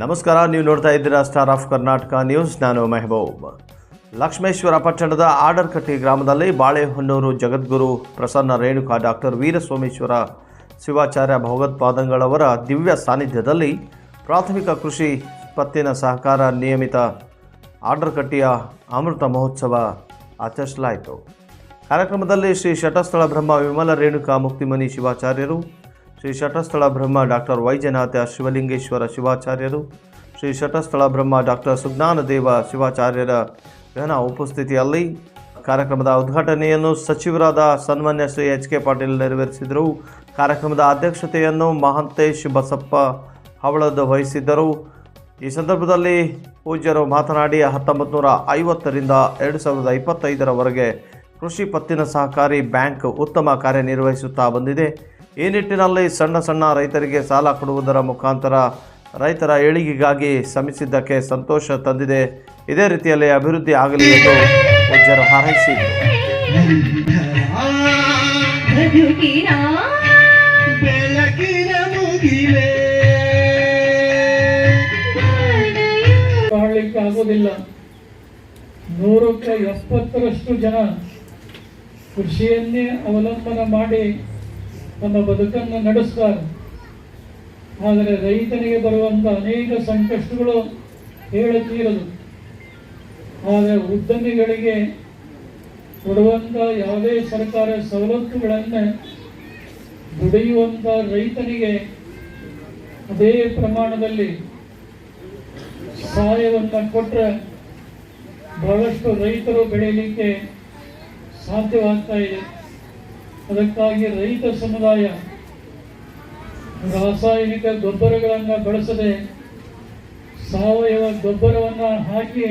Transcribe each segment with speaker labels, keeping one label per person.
Speaker 1: ನಮಸ್ಕಾರ, ನೀವು ನೋಡ್ತಾ ಇದ್ದೀರಾ ಸ್ಟಾರ್ ಆಫ್ ಕರ್ನಾಟಕ ನ್ಯೂಸ್ ನಾನು ಮೆಹಬೂಬ್. ಲಕ್ಷ್ಮೇಶ್ವರ ಪಟ್ಟಣದ ಆಡರ್ಕಟ್ಟಿ ಗ್ರಾಮದಲ್ಲಿ ಬಾಳೆಹೊನ್ನೂರು ಜಗದ್ಗುರು ಪ್ರಸನ್ನ ರೇಣುಕಾ ಡಾಕ್ಟರ್ ವೀರಸ್ವಾಮೇಶ್ವರ ಶಿವಾಚಾರ್ಯ ಭಗವತ್ಪಾದಂಗಳವರ ದಿವ್ಯ ಸಾನ್ನಿಧ್ಯದಲ್ಲಿ ಪ್ರಾಥಮಿಕ ಕೃಷಿ ಪತ್ತಿನ ಸಹಕಾರ ನಿಯಮಿತ ಆಡರ್ಕಟ್ಟಿಯ ಅಮೃತ ಮಹೋತ್ಸವ ಆಚರಿಸಲಾಯಿತು. ಕಾರ್ಯಕ್ರಮದಲ್ಲಿ ಶ್ರೀ ಶಟಸ್ಥಳ ಬ್ರಹ್ಮ ವಿಮಲ ರೇಣುಕಾ, ಮುಕ್ತಿಮನಿ ಶಿವಾಚಾರ್ಯರು ಶ್ರೀ ಶಟಸ್ಥಳ ಬ್ರಹ್ಮ ಡಾಕ್ಟರ್ ವೈಜನಾಥ ಶಿವಲಿಂಗೇಶ್ವರ ಶಿವಾಚಾರ್ಯರು, ಶ್ರೀ ಶಟಸ್ಥಳ ಬ್ರಹ್ಮ ಡಾಕ್ಟರ್ ಸುಜ್ಞಾನದೇವ ಶಿವಾಚಾರ್ಯರ ಘನ ಉಪಸ್ಥಿತಿಯಲ್ಲಿ ಕಾರ್ಯಕ್ರಮದ ಉದ್ಘಾಟನೆಯನ್ನು ಸಚಿವರಾದ ಸನ್ಮಾನ್ಯ ಶ್ರೀ ಎಚ್ ಕೆ ಪಾಟೀಲ್ ನೆರವೇರಿಸಿದರು. ಕಾರ್ಯಕ್ರಮದ ಅಧ್ಯಕ್ಷತೆಯನ್ನು ಮಹಂತೇಶ್ ಬಸಪ್ಪ ಹವಳದ ವಹಿಸಿದ್ದರು. ಈ ಸಂದರ್ಭದಲ್ಲಿ ಪೂಜ್ಯರು ಮಾತನಾಡಿ ಹತ್ತೊಂಬತ್ತು ನೂರ ಐವತ್ತರಿಂದ ಎರಡು ಸಾವಿರದ ಇಪ್ಪತ್ತೈದರವರೆಗೆ ಕೃಷಿ ಪತ್ತಿನ ಸಹಕಾರಿ ಬ್ಯಾಂಕ್ ಉತ್ತಮ ಕಾರ್ಯನಿರ್ವಹಿಸುತ್ತಾ ಬಂದಿದೆ. ಈ ನಿಟ್ಟಿನಲ್ಲಿ ಸಣ್ಣ ಸಣ್ಣ ರೈತರಿಗೆ ಸಾಲ ಕೊಡುವುದರ ಮುಖಾಂತರ ರೈತರ ಏಳಿಗೆಗಾಗಿ ಶ್ರಮಿಸಿದ್ದಕ್ಕೆ ಸಂತೋಷ ತಂದಿದೆ. ಇದೇ ರೀತಿಯಲ್ಲಿ ಅಭಿವೃದ್ಧಿ ಆಗಲಿ ಎಂದು ವೈದ್ಯರು ಹಾರೈಸಿದರು.
Speaker 2: ಆಗೋದಿಲ್ಲ ನೂರಕ್ಕೆ ಎಪ್ಪತ್ತರಷ್ಟು ಜನ ಕೃಷಿಯನ್ನೇ ಅವಲಂಬನೆ ಮಾಡಿ ತಮ್ಮ ಬದುಕನ್ನು ನಡೆಸ್ತಾರೆ. ಆದರೆ ರೈತನಿಗೆ ಬರುವಂಥ ಅನೇಕ ಸಂಕಷ್ಟಗಳು ಹೇಳತೀರದು. ಆದರೆ ಉದ್ಯಮಿಗಳಿಗೆ ಕೊಡುವಂಥ ಯಾವುದೇ ಸರ್ಕಾರ ಸವಲತ್ತುಗಳನ್ನು ದುಡಿಯುವಂಥ ರೈತನಿಗೆ ಅದೇ ಪ್ರಮಾಣದಲ್ಲಿ ಸಹಾಯವನ್ನು ಕೊಟ್ಟರೆ ಬಹಳಷ್ಟು ರೈತರು ಬೆಳೆಯಲಿಕ್ಕೆ ಸಾಧ್ಯವಾಗ್ತಾ ಇದೆ. ಅದಕ್ಕಾಗಿ ರೈತ ಸಮುದಾಯ ರಾಸಾಯನಿಕ ಗೊಬ್ಬರಗಳನ್ನು ಬಳಸದೆ ಸಾವಯವ ಗೊಬ್ಬರವನ್ನು ಹಾಕಿ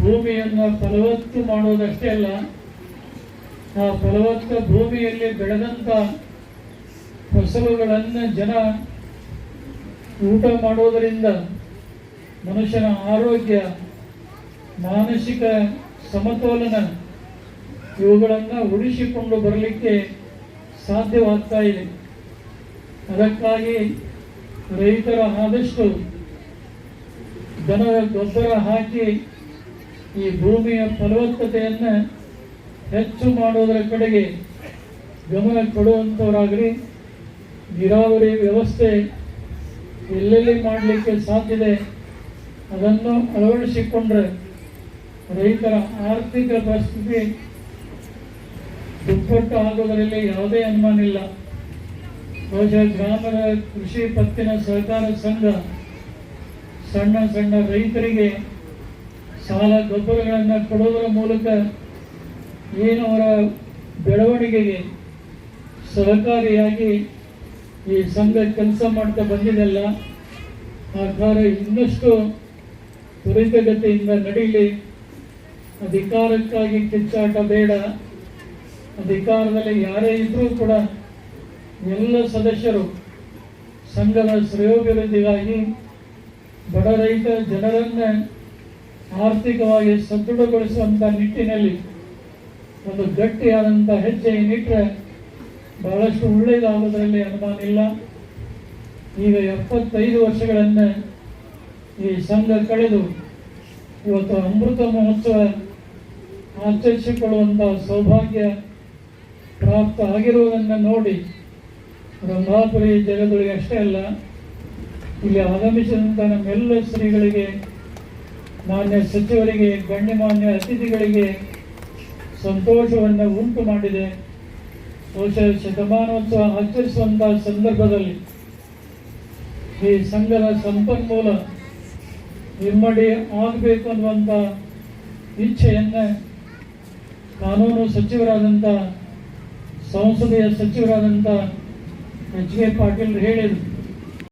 Speaker 2: ಭೂಮಿಯನ್ನು ಫಲವತ್ತು ಮಾಡುವುದಷ್ಟೇ ಅಲ್ಲ, ಆ ಫಲವತ್ತ ಭೂಮಿಯಲ್ಲಿ ಬೆಳೆದಂಥ ಫಸಲುಗಳನ್ನು ಜನ ಊಟ ಮಾಡುವುದರಿಂದ ಮನುಷ್ಯನ ಆರೋಗ್ಯ, ಮಾನಸಿಕ ಸಮತೋಲನ ಇವುಗಳನ್ನು ಉಳಿಸಿಕೊಂಡು ಬರಲಿಕ್ಕೆ ಸಾಧ್ಯವಾಗ್ತಾ ಇದೆ. ಅದಕ್ಕಾಗಿ ರೈತರ ಆದಷ್ಟು ದನದ ಗೊಬ್ಬರ ಹಾಕಿ ಈ ಭೂಮಿಯ ಫಲವತ್ತತೆಯನ್ನು ಹೆಚ್ಚು ಮಾಡುವುದರ ಕಡೆಗೆ ಗಮನ ಕೊಡುವಂಥವರಾಗಲಿ ನೀರಾವರಿ ವ್ಯವಸ್ಥೆ ಎಲ್ಲೆಲ್ಲಿ ಮಾಡಲಿಕ್ಕೆ ಸಾಧ್ಯತೆ ಅದನ್ನು ಅಳವಡಿಸಿಕೊಂಡ್ರೆ ರೈತರ ಆರ್ಥಿಕ ಪರಿಸ್ಥಿತಿ ದುಪ್ಪಟ್ಟು ಆಗುವುದರಲ್ಲಿ ಯಾವುದೇ ಅನುಮಾನ ಇಲ್ಲ. ಬಹುಶಃ ಗ್ರಾಮದ ಕೃಷಿ ಪತ್ತಿನ ಸಹಕಾರ ಸಂಘ ಸಣ್ಣ ಸಣ್ಣ ರೈತರಿಗೆ ಸಾಲ ಗೊಬ್ಬರಗಳನ್ನು ಕೊಡುವುದರ ಮೂಲಕ ಏನು ಅವರ ಬೆಳವಣಿಗೆಗೆ ಸಹಕಾರಿಯಾಗಿ ಈ ಸಂಘ ಕೆಲಸ ಮಾಡ್ತಾ ಬಂದಿದೆಲ್ಲ, ಆ ಕಾರ್ಯ ಇನ್ನಷ್ಟು ತ್ವರಿತಗತಿಯಿಂದ ನಡೀಲಿ. ಅಧಿಕಾರಕ್ಕಾಗಿ ಕಿಚ್ಚಾಟ ಬೇಡ. ಅಧಿಕಾರದಲ್ಲಿ ಯಾರೇ ಇದ್ರೂ ಕೂಡ ಎಲ್ಲ ಸದಸ್ಯರು ಸಂಘದ ಶ್ರೇಯೋಭಿವೃದ್ಧಿಗಾಗಿ ಬಡ ರೈತ ಜನರನ್ನು ಆರ್ಥಿಕವಾಗಿ ಸದೃಢಗೊಳಿಸುವಂಥ ನಿಟ್ಟಿನಲ್ಲಿ ಒಂದು ಗಟ್ಟಿಯಾದಂಥ ಹೆಜ್ಜೆ ನಿಟ್ಟರೆ ಬಹಳಷ್ಟು ಒಳ್ಳೆಯದಾಗುವುದರಲ್ಲಿ ಅನುಮಾನ ಇಲ್ಲ. ಈಗ ಎಪ್ಪತ್ತೈದು ವರ್ಷಗಳನ್ನು ಈ ಸಂಘ ಕಳೆದು ಇವತ್ತು ಅಮೃತ ಮಹೋತ್ಸವ ಆಚರಿಸಿಕೊಳ್ಳುವಂಥ ಸೌಭಾಗ್ಯ ಪ್ರಾಪ್ತ ಆಗಿರುವುದನ್ನು ನೋಡಿ. ರಂಭಾಪುರಿ ಜಗದೊಳಗೆ ಅಷ್ಟೇ ಅಲ್ಲ, ಇಲ್ಲಿ ಆಗಮಿಸಿದಂಥ ನಮ್ಮೆಲ್ಲ ಶ್ರೀಗಳಿಗೆ ಮಾನ್ಯ ಸಚಿವರಿಗೆ ಗಣ್ಯಮಾನ್ಯ ಅತಿಥಿಗಳಿಗೆ ಸಂತೋಷವನ್ನು ಉಂಟು ಮಾಡಿದೆ. ಬಹುಶಃ ಶತಮಾನೋತ್ಸವ ಆಚರಿಸುವಂಥ ಸಂದರ್ಭದಲ್ಲಿ ಈ ಸಂಘದ ಸಂಪನ್ಮೂಲ ಇಮ್ಮಡಿ ಆಗಬೇಕು ಅನ್ನುವಂಥ ಇಚ್ಛೆಯನ್ನು ಕಾನೂನು ಸಚಿವರಾದಂಥ ಸಂಸದೀಯ ಸಚಿವರಾದಂಥ ಎಚ್ ಕೆ ಪಾಟೀಲ್ ಹೇಳಿದರು.